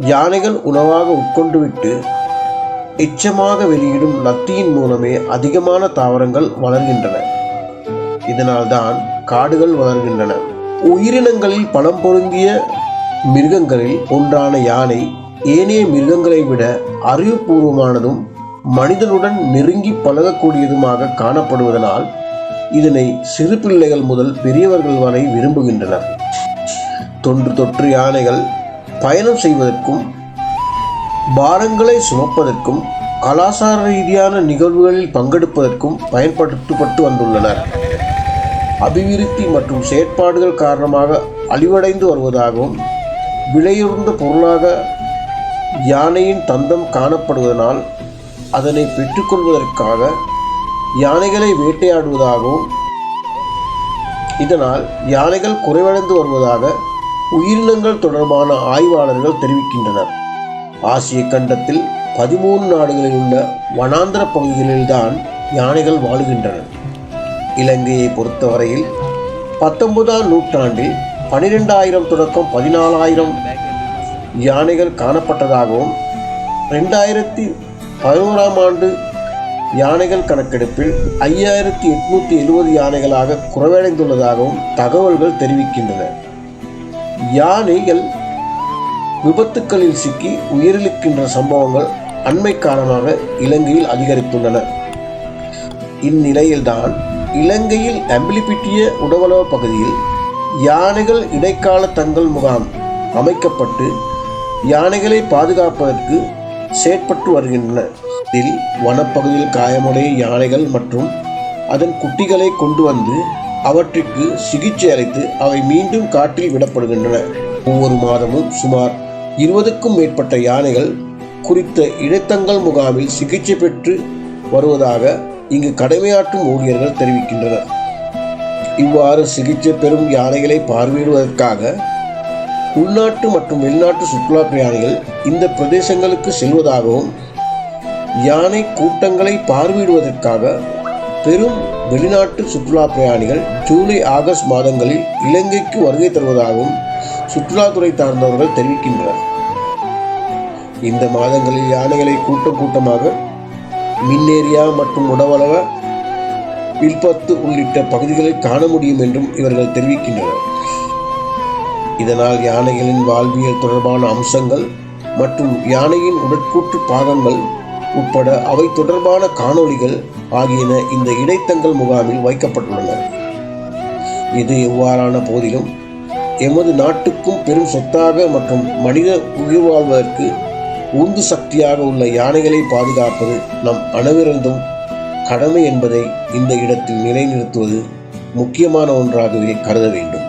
யானைகள் உணவாக உட்கொண்டுவிட்டு எச்சமாக வெளியிடும் லத்தியின் மூலமே அதிகமான தாவரங்கள் வளர்கின்றன. இதனால்தான் காடுகள் வளர்கின்றன. உயிரினங்களில் பலம் பொருந்திய மிருகங்களில் ஒன்றான யானை ஏனைய மிருகங்களை விட அறிவுபூர்வமானதும் மனிதனுடன் நெருங்கி பழகக்கூடியதுமாக காணப்படுவதனால் இதனை சிறு பிள்ளைகள் முதல் பெரியவர்கள் வரை விரும்புகின்றனர். தொன்று தொற்று யானைகள் பயணம் செய்வதற்கும் பாரங்களை சுமப்பதற்கும் கலாச்சார ரீதியான நிகழ்வுகளில் பங்கெடுப்பதற்கும் பயன்படுத்தப்பட்டு வந்துள்ளனர். அபிவிருத்தி மற்றும் செயற்பாடுகள் காரணமாக அழிவடைந்து வருவதாகவும் விலையுறந்த பொருளாக யானையின் தந்தம் காணப்படுவதனால் அதனை பெற்றுக்கொள்வதற்காக யானைகளை வேட்டையாடுவதாகவும் இதனால் யானைகள் குறைவடைந்து வருவதாக உயிரினங்கள் தொடர்பான ஆய்வாளர்கள் தெரிவிக்கின்றனர். ஆசிய கண்டத்தில் பதிமூணு நாடுகளில் உள்ள வனாந்திர பகுதிகளில்தான் யானைகள் வாழுகின்றன. இலங்கையை பொறுத்தவரையில் பத்தொன்பதாம் நூற்றாண்டில் பனிரெண்டாயிரம் தொடக்கம் பதினாலாயிரம் யானைகள் காணப்பட்டதாகவும் ரெண்டாயிரத்தி பதினோராம் ஆண்டு யானைகள் கணக்கெடுப்பில் ஐயாயிரத்தி எட்நூற்றி எழுபது யானைகளாக குறைவடைந்துள்ளதாகவும் தகவல்கள் தெரிவிக்கின்றன. யானைகள் விபத்துக்களில் சிக்கி உயிரிழக்கின்ற சம்பவங்கள் அண்மை காலமாக இலங்கையில் அதிகரித்துள்ளன. இந்நிலையில்தான் இலங்கையில் அம்பிலிபிட்டிய உடவளவ பகுதியில் யானைகள் இடைக்கால தங்கள் முகாம் அமைக்கப்பட்டு யானைகளை பாதுகாப்பதற்கு செயற்பட்டு வருகின்றன. இதில் வனப்பகுதியில் காயமுடைய யானைகள் மற்றும் அதன் குட்டிகளை கொண்டு வந்து அவற்றிற்கு சிகிச்சை அளித்து அவை மீண்டும் காற்றில் விடப்படுகின்றன. ஒவ்வொரு மாதமும் சுமார் இருபதுக்கும் மேற்பட்ட யானைகள் குறித்த இடைத்தங்கள் முகாமில் சிகிச்சை பெற்று வருவதாக இங்கு கடமையாற்றும் ஊழியர்கள் தெரிவிக்கின்றனர். இவ்வாறு சிகிச்சை பெறும் யானைகளை பார்வையிடுவதற்காக உள்நாட்டு மற்றும் வெளிநாட்டு சுற்றுலா பிரயாணிகள் இந்த பிரதேசங்களுக்கு செல்வதாகவும் யானை கூட்டங்களை பார்வையிடுவதற்காக பெரும் வெளிநாட்டு சுற்றுலா பிரயாணிகள் ஜூலை ஆகஸ்ட் மாதங்களில் இலங்கைக்கு வருகை தருவதாகவும் சுற்றுலாத்துறை சார்ந்தவர்கள் தெரிவிக்கின்றனர். இந்த மாதங்களில் யானைகளை கூட்டம் கூட்டமாக மின்னேரியா மற்றும் உடவளவ வில்பத்து உள்ளிட்ட பகுதிகளை காண முடியும் என்றும் இவர்கள் தெரிவிக்கின்றனர். இதனால் யானைகளின் வாழ்வியல் தொடர்பான அம்சங்கள் மற்றும் யானையின் உடற்கூற்று பாகங்கள் உட்பட அவை தொடர்பான காணொளிகள் ஆகியன இந்த இடைத்தங்கள் முகாமில் வைக்கப்பட்டுள்ளன. இது எவ்வாறான போதிலும் எமது நாட்டுக்கும் பெரும் சொத்தாக மற்றும் மனித உயிர் வாழ்வதற்கு உந்து சக்தியாக உள்ள யானைகளை பாதுகாப்பது நம் அனைவரிந்தும் கடமை என்பதை இந்த இடத்தில் நிலைநிறுத்துவது முக்கியமான ஒன்றாகவே கருத வேண்டும்.